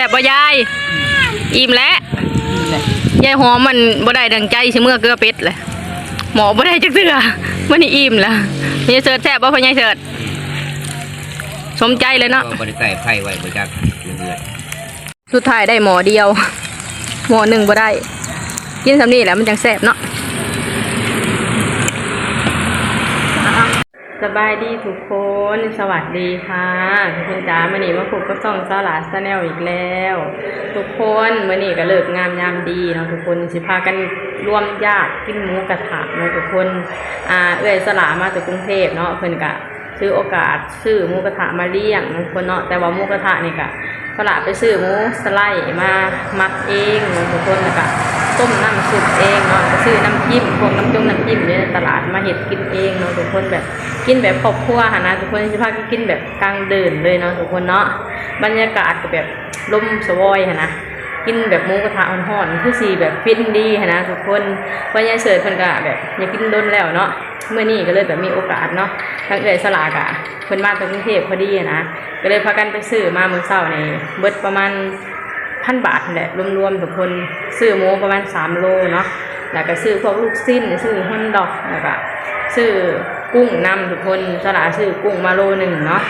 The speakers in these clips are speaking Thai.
ซ่บบ่ยาย อิ่มแล้วยายหอมมันบ่ได้ดังใจสิเมื่อเกลือเป็ดเลยหมอบ่ได้จักเทื่อมันนี่อิ่มแล้วนี่เสิร์ชแซ่บบ่พ่อยายเสิร์ชสมใจเลยเนาะก็บริใส่ไข่ไว้บริจักเรื่อยสุดท้ายได้หมอเดียว หมอหนึ่งบ่ได้ กินสำนี่แหล้วมันจังแซ่บเนาะ สบายดีทุกคน สวัสดีค่ะทุกคนจ๋ามื่อนี้มาพบกับซ่องสาลาสแนลอีกแล้ว ทุกคนมื่อนี้ก็เลิกงามยามดีเนาะทุกคนสิพากันร่วมญาติกินหมูกระทะเนาะทุกคนอ่าเอื้อยสลามาจากกรุงเทพเนาะเพิ่นกะซื้อโอกาสซื้อหมูกระทะมาเลี้ยงเนาะทุกคนเนาะแต่ว่าหมูกระทะนี่กะสละไปซื้อหมูสไลด์มามักเองเนาะทุกคนแล้วก็ ต้มน้ำซุปเองเนาะก็ซื้อน้ำจิ้มพวกน้ำจงน้ำจิ้มเนี่ยในตลาดมาเห็ดกินเองเนาะทุกคนแบบกินแบบครอบครัวหนนะทุกคนสิพากินแบบกลางเดินเลยเนาะทุกคนเนาะบรรยากาศก็แบบลมสวอยหนนะกินแบบหมูกระทะอ่อนๆคือสีแบบฟินดีนะทุกคนวันยายเสิร์ฟเพิ่นก็แบบอยากกินโดนแล้วเนาะเมื่อนี้ก็เลยแบบมีโอกาสเนาะทางเอื้อยสลากะเพิ่นมาจากกรุงเทพพอดีนะก็เลยพากันไปซื้อมาเมื้อเช้าในเบิดประมาณ พันบาทนั่นแหละรวมๆทุกคนซื้อหมูประมาณ3โลเนาะแล้วก็ซื้อพวกลูกสิ้นซื้อฮอนดอกแล้วก็ซื้อกุ้งนำทุกคนสลาซื้อกุ้งมาโลหนึ่งเนาะ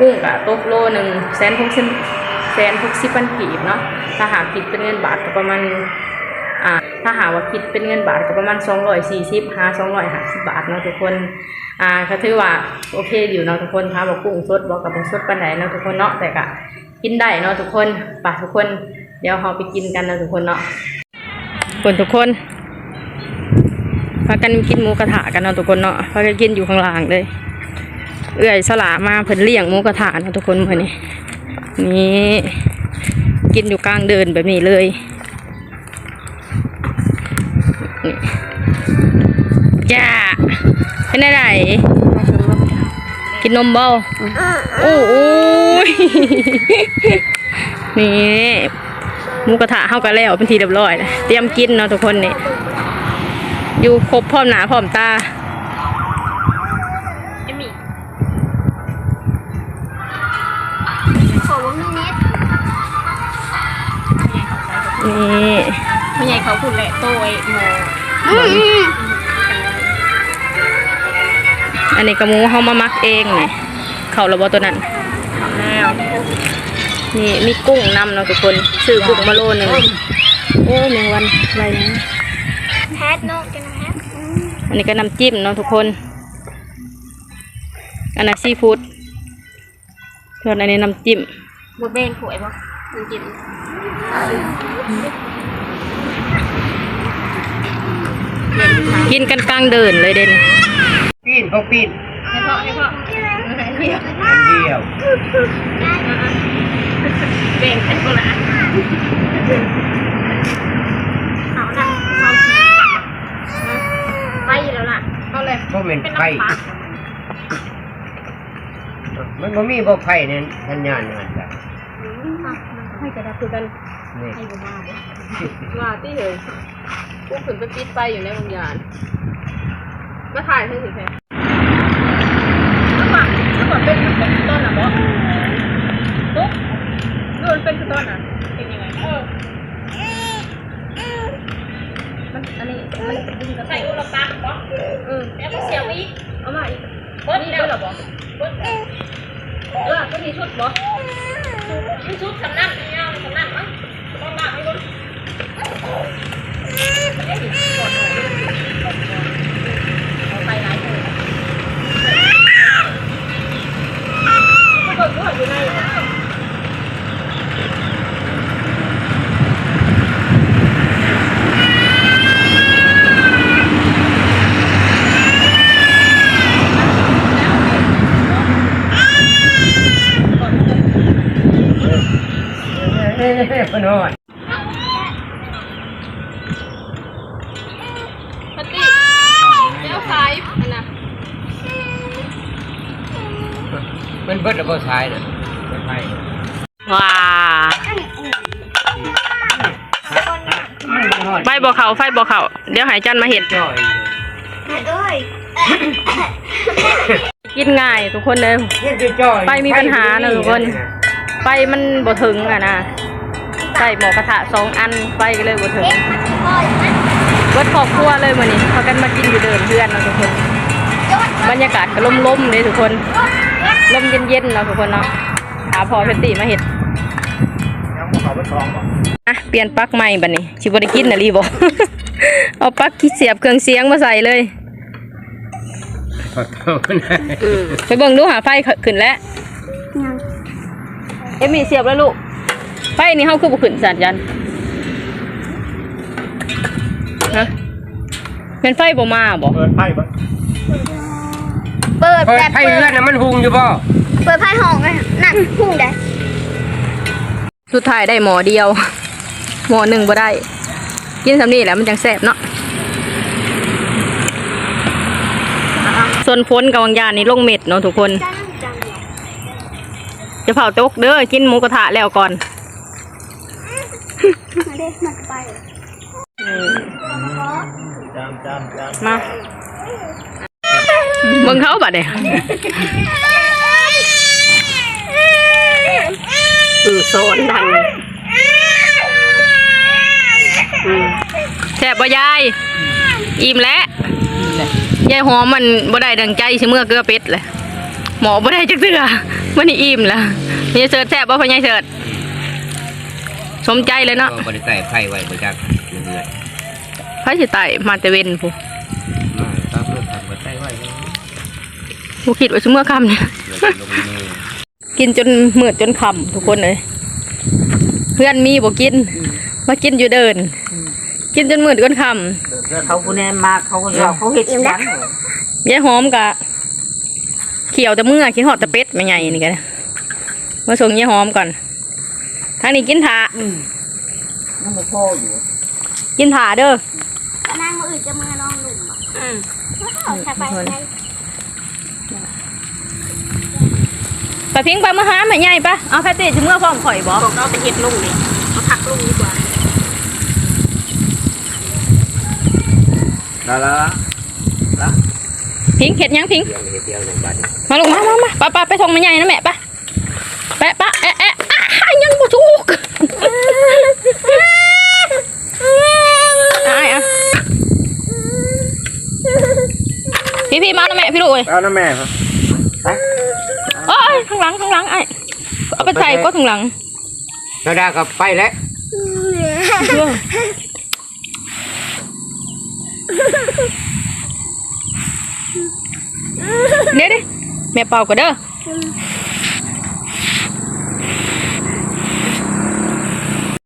กุ้งก็ตกโลหนึ่งแสนหกสิบแสนหกสิบพันกีบเนาะถ้าหากคิดเป็นเงินบาทก็ประมาณอ่าถ้าหากว่าคิดเป็นเงินบาทก็ประมาณสองร้อยสี่สิบห้าสองร้อยห้าสิบบาทเนาะทุกคนอ่าก็ถือว่าโอเคอยู่เนาะทุกคนถ้าบอกกุ้งสดบอกกับสดปันไหนเนาะทุกคนเนาะแต่ก็ กินได้เนาะทุกคนป่ะทุกคน เดี๋ยวเราไปกินกันเนาะทุกคนเนาะคนทุกคนพากันกินหมูกระทะกันเนาะทุกคนเนาะพากันกินอยู่ข้างล่างเลย เอื่อยสลามาเพิ่นเลี้ยงหมูกระทะเนาะทุกคนเมื่อนี้นี่กินอยู่กลางเดินแบบนี้เลยนี่จ้าเป็นอะไร กินนมเบ้าโอ้โอ้ยนี่หมูกระทะเข้ากันแล้วเป็นทีเรียบร้อยแล้วเตรียมกินเนาะทุกคนนี่อยู่ครบพร้อมหนาพร้อมตาเอมี่ขอว่ามีเน็ตนี่ไม่ใหญ่เขาพูดแหละโตไอ้โม อันนี้กระหมูเขามามักเองนี่เขาระบอตัวนั้นแล้วนี่มีกุ้งนำเนาะทุกคนซื้อกุ้งมาโลหนึ่งโอ้แมงวันอะไรนะแพทโนกันนะแพทอันนี้ก็น้ำจิ้มเนาะทุกคน อันนั้นซีฟู้ดส่วนอันนี้น้ำจิ้มบดเบนผวยบ่มันกินกินกันกลางเดินเลยเด่นๆปี นเขาปีนให้พ่อให้พ่อเดียวอันเดียวเบนเป็นคนละเอาละเอาชีไปแล้วล่ะเอาเลยก็เป็นเป็นไข่น้ำปลามันก็มีบ่ไข่เนี่ยสัญญานั่นจ้ะให้กระดับคือกันนี่ให้บ่มาบ่ว่าที่เลยกูขึ้นไปปิดไฟอยู่ในโรงยานมาถ่ายให้สิแค่ มักถ้าหมักเป็นเป็นต้นอะบอตุ๊กดูมันเป็นต้นอะเป็นยังไงเออมันอันนี้มันดึงกระใส่ใส่อุลตราบ่อืมแล้วก็เสียวอีกเอามาอีกเบิ้ลนี่เดียวด้วยเหรอบอกเบิ้ลเออก็มีชุดบอยูทูบสำนักยาวสำนักมั้งต้องด่าไม่รู้ไปหลายคนก็เบิกก็อยู่ใน เฮ้ยเฮ้ย พนอดปฏิเจ้าขายอันน่ะมันเบิดแล้วก็ใช้น่ะบ่ไข่ว้ามันบ่อดไฟบ่เขาไฟบ่เขาเดี๋ยวหายจันมาเห็ดจ่อยกินง่ายทุกคนเลย เฮ็ดจ่อยๆไฟมีปัญหานะทุกคน ไฟมันบ่ถึงอะนะ ส่หมอกระทะสองอันไฟก็เลยบ่ถึงเอ๊ะพออยู่นะเบิดครอบครัวเลยมื้อนี้พากันมากินอยู่เดินเพื่อนเนาะทุกคนยอดบรรยากาศก็ล่มๆเลยทุกคนลมเย็นๆเนาะทุกคนเนาะหาพอเพชรตีมาเห็ดยังบ่เขาไปทองบ่อะเปลี่ยนปลั๊กใหม่บัดนี้ชิบได้กินนะรีบอกเอาปลั๊กที่เสียบเครื่องเสียงมาใส่เลยขอโทษนะไปเบิ่งดูหาไฟขึ้นแล้วเอ็มมี่เสียบแล้วลูกไฟ นี่เฮาคือบ่ขึ้นสัญญาณฮะเป็นไฟบ่มาบ่เปิดไพ่บ่เปิดเปิดแต่ไพ่เปิดเลื่อนน่ะมันหุงอยู่บ่เปิดไพ่ห้องเลยนั่นพุ่งได้สุดท้ายได้หมอเดียว หมอหนึ่งบ่ได้ กินสำนี่แหล้วมันจังแซ่บเนาะส่วนพ้นกับวังยานนี่ลงเม็ดเนาะทุกคนจังจังจะเผาตกเด้อกินหมูกระทะแล้วก่อน มาเด้มาไปจามจามจามมาเบิ่งเขาบัดเด้อือโซนดังแซ่บบ่ยาย อิ่มแล้วยายหอมมันบ่ได้ดังใจสิเมื่อเกลือเป็ดเลยหมอบ่ได้จักเทื่อมันนี่อิ่มแล้วยายเสิร์ชแซ่บบ่พ่อยายเสิร์ช สมใจเลยเนาะก็บ่ได้ใส่ไพ่ไว้บ่จักเรื่อยไผสิไต่มาแต่เว้นผู้ๆมาตามเพิ่นทำก็ใส่ไว้เลยผู้คิดว่าสิเมื่อค่ำเนี่ยเดี๋ยวจะลงมือกินจนมืดจนค่ำทุกคนเลยเพื่อนมีบ่กินมากินอยู่เดิน กินจนมืดจนค่เขาคุณแนนมาเขาก็เราเขาเห็ดยังำยายหอมกะเขียวแต่เมื่อขี้หอดแต่เป็ดไม่ใหญ่นี่กันมาส่งยายหอมก่อน ทางนี้กินถาน้ำมันพ่ออยู่กินถาเด้อก็นั่งมืออื่นจะมือน้องหนุ่มอะเอาแค่ไปไปไปพิงไปมาหาแม่ใหญ่ปะเอาแพตตี้จะเมื่อพร้อมข่อยบอกเอาไปเห็ดลงนี่เอาผักลงดีกว่าละละละพิงเห็ดยังพิงเดี๋ยวเฮ็ดเดียวหนึ่งบาทมาลงมามามาปะปะไปส่งแม่ใหญ่นะแม่ปะแปะปะแอะแอะอะยัง บ่ถูกอะอะพี่พี่มาแล้วแม่พี่ลูกเอ้ยเอานะแม่ครับโอ้ยข้างหลังข้างหลังไอ้เอาไปใส่ก็ข้างหลังนาดากับไปแล้วเดี๋ยวดิแม่เป่าก็เด้อ